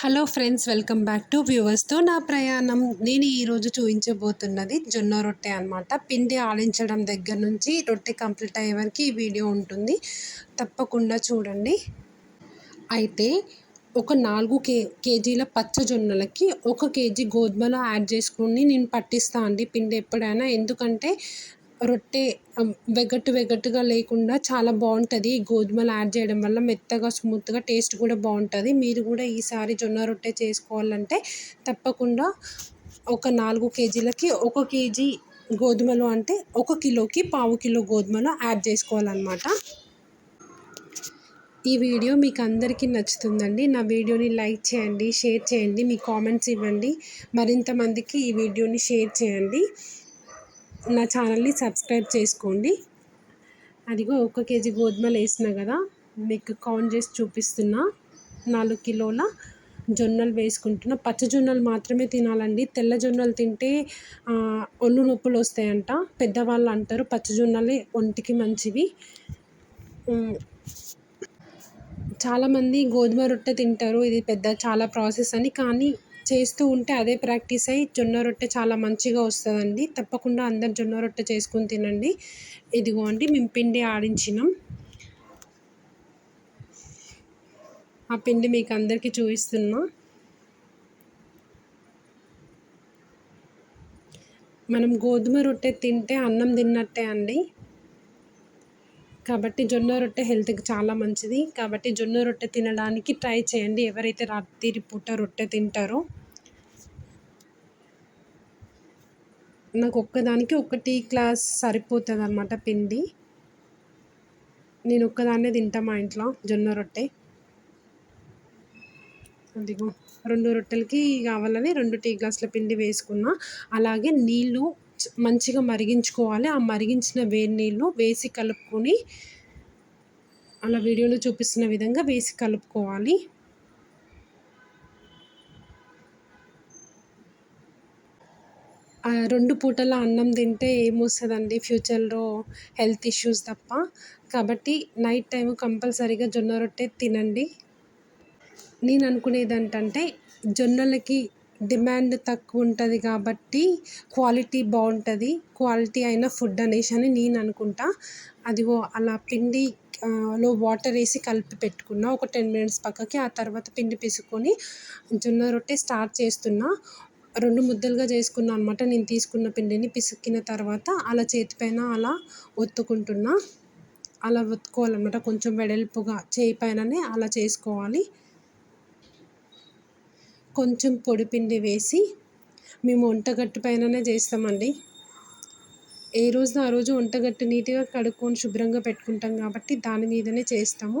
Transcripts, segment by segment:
Hello friends welcome back to వ్యూవర్స్తో నా ప్రయాణం. నేను ఈరోజు చూపించబోతున్నది జొన్న రొట్టె అనమాట పిండి ఆడించడం దగ్గర నుంచి రొట్టె కంప్లీట్ అయ్యే వరకు ఈ వీడియో ఉంటుంది. తప్పకుండా చూడండి. అయితే ఒక నాలుగు కే కేజీల పచ్చ జొన్నలకి ఒక కేజీ గోధుమలు యాడ్ చేసుకుని నేను పట్టిస్తాను అండి. పిండి ఎప్పుడైనా. ఎందుకంటే రొట్టె వెగట్టు వెగట్టుగా లేకుండా చాలా బాగుంటుంది. గోధుమలు యాడ్ చేయడం వల్ల మెత్తగా స్మూత్గా టేస్ట్ కూడా బాగుంటుంది. మీరు కూడా ఈసారి జొన్న రొట్టె చేసుకోవాలంటే తప్పకుండా ఒక నాలుగు కేజీలకి ఒక కేజీ గోధుమలు అంటే ఒక కిలోకి పావు కిలో గోధుమలు యాడ్ చేసుకోవాలన్నమాట. ఈ వీడియో మీకు అందరికీ నచ్చుతుందండి. నా వీడియోని లైక్ చేయండి షేర్ చేయండి మీ కామెంట్స్ ఇవ్వండి. మరింత మందికి ఈ వీడియోని షేర్ చేయండి. నా ఛానల్ని సబ్స్క్రైబ్ చేసుకోండి. అదిగో ఒక కేజీ గోధుమలు వేసిన కదా మీకు కౌంట్ చేసి చూపిస్తున్నా. నాలుగు కిలోల జొన్నలు వేసుకుంటున్నా. పచ్చ జొన్నలు మాత్రమే తినాలండి. తెల్ల జొన్నలు తింటే ఒళ్ళు నొప్పులు వస్తాయంట. పెద్దవాళ్ళు అంటారు పచ్చ జొన్నలే ఒంటికి మంచివి. చాలామంది గోధుమ రొట్టె తింటారు. ఇది పెద్ద చాలా ప్రాసెస్ అని. కానీ చేస్తూ ఉంటే అదే ప్రాక్టీస్ అయ్యి జొన్న రొట్టె చాలా మంచిగా వస్తుందండి. తప్పకుండా అందరు జొన్న రొట్టె చేసుకొని తినండి. ఇదిగో అండి మేము పిండి ఆడించినాం. ఆ పిండి మీకు అందరికీ చూపిస్తున్నా. మనం గోధుమ రొట్టె తింటే అన్నం తిన్నట్టే అండి. కాబట్టి జొన్న రొట్టె హెల్త్కి చాలా మంచిది. కాబట్టి జొన్న రొట్టె తినడానికి ట్రై చేయండి. ఎవరైతే రాత్రి పూట రొట్టె తింటారో. నాకు ఒక్కదానికి ఒక టీ గ్లాస్ సరిపోతుంది అనమాట పిండి. నేను ఒక్కదాన్నే తింటా మా ఇంట్లో జొన్న రొట్టె. అదిగో రెండు రొట్టెలకి కావాలని రెండు టీ గ్లాసుల పిండి వేసుకున్నా. అలాగే నీళ్ళు మంచిగా మరిగించుకోవాలి. ఆ మరిగించిన వేడి నీళ్ళు వేసి కలుపుకొని అలా వీడియోలో చూపిస్తున్న విధంగా వేసి కలుపుకోవాలి. రెండు పూటల అన్నం తింటే ఏమొస్తుందండి? ఫ్యూచర్లో హెల్త్ ఇష్యూస్ తప్ప. కాబట్టి నైట్ టైం కంపల్సరీగా జొన్న రొట్టె తినండి. నేను అనుకునేది ఏంటంటే జొన్నలకి డిమాండ్ తక్కువ ఉంటుంది కాబట్టి క్వాలిటీ బాగుంటుంది క్వాలిటీ అయిన ఫుడ్ అనేసి అని నేను అనుకుంటా. అదిగో అలా పిండి లో వాటర్ వేసి కలిపి పెట్టుకున్న. ఒక టెన్ మినిట్స్ పక్కకి ఆ తర్వాత పిండి పిసుకొని జొన్న రొట్టె స్టార్ట్ చేస్తున్నా. రెండు ముద్దలుగా చేసుకున్నాను అనమాట నేను తీసుకున్న పిండిని పిసికిన తర్వాత అలా చేతిపైన అలా ఒత్తుకుంటున్నా. అలా ఒత్తుకోవాలన్నమాట. కొంచెం వెడల్పుగా చేయి పైననే అలా చేసుకోవాలి. కొంచెం పొడిపిండి వేసి మేము వంటగట్టు పైననే చేస్తామండి. ఏ రోజున ఆ రోజు వంటగట్టు నీట్గా కడుక్కొని శుభ్రంగా పెట్టుకుంటాం కాబట్టి దాని మీదనే చేస్తాము.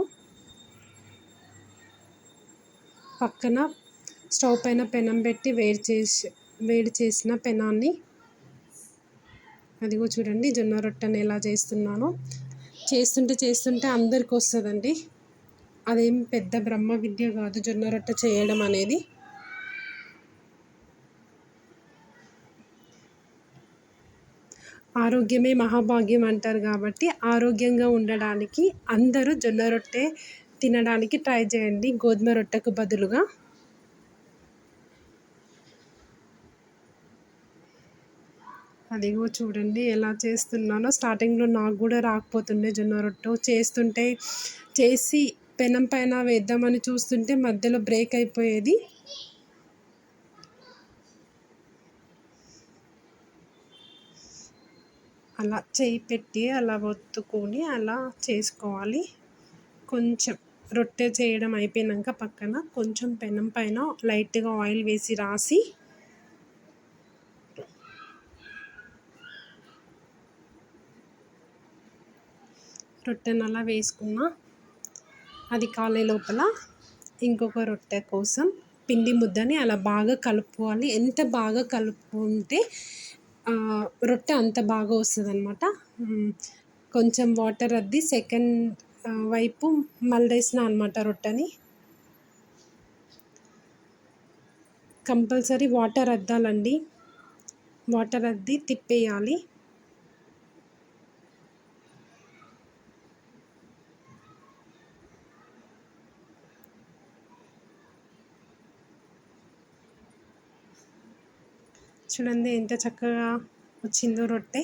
పక్కన స్టవ్ పైన పెనం పెట్టి వేడి చేసి వేడి చేసిన పెనాన్ని అదిగో చూడండి జొన్న రొట్టెని ఎలా చేస్తున్నానో. చేస్తుంటే చేస్తుంటే అందరికి వస్తుందండి అదేం పెద్ద బ్రహ్మ విద్య కాదు జొన్న రొట్టె చేయడం అనేది. ఆరోగ్యమే మహాభాగ్యం అంటారు కాబట్టి ఆరోగ్యంగా ఉండడానికి అందరూ జొన్న రొట్టె తినడానికి ట్రై చేయండి. గోధుమ రొట్టెకు బదులుగా. అదిగో చూడండి ఎలా చేస్తున్నానో. స్టార్టింగ్లో నాకు కూడా రాకపోతుండే జొన్న రొట్టె. చేస్తుంటే చేసి పెనం పైన వేద్దామని చూస్తుంటే మధ్యలో బ్రేక్ అయిపోయేది. అలా చేయి పెట్టి అలా ఒత్తుకొని అలా చేసుకోవాలి. కొంచెం రొట్టె చేయడం అయిపోయినాక పక్కన కొంచెం పెనం పైన లైట్గా ఆయిల్ వేసి రాసి రొట్టెను అలా వేసుకున్న అది కాలే లోపల ఇంకొక రొట్టె కోసం పిండి ముద్దని అలా బాగా కలుపుకోవాలి. ఎంత బాగా కలుపుకుంటే రొట్టె అంత బాగా వస్తుంది అనమాట కొంచెం వాటర్ అద్ది సెకండ్ వైపు మల్దేసిన అనమాట రొట్టెని. Compulsory water అద్దాలండి. వాటర్ అద్ది తిప్పేయాలి. చూడండి ఎంత చక్కగా వచ్చిందో రొట్టె.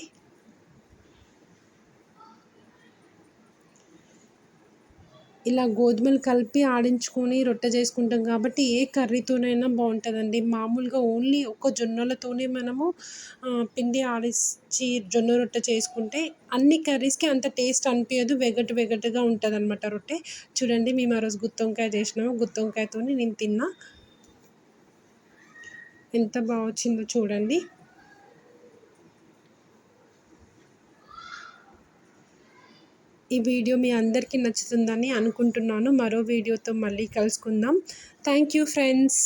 ఇలా గోధుమలు కలిపి ఆడించుకొని రొట్టె చేసుకుంటాం కాబట్టి ఏ కర్రీతోనైనా బాగుంటుందండి. మామూలుగా ఓన్లీ ఒక జొన్నలతోనే మనము పిండి ఆడించి జొన్న రొట్టె చేసుకుంటే అన్ని కర్రీస్కి అంత టేస్ట్ అనిపించదు వెగటు వెగటుగా ఉంటుంది అనమాట రొట్టె. చూడండి మేము ఆ రోజు గుత్తి వంకాయ చేసినాము. గుత్తి నేను తిన్నా. ఎంత బాగా వచ్చిందో చూడండి. ఈ వీడియో మీ అందరికీ నచ్చుతుందని అనుకుంటున్నాను. మరో వీడియోతో మళ్ళీ కలుసుకుందాం. Thank you friends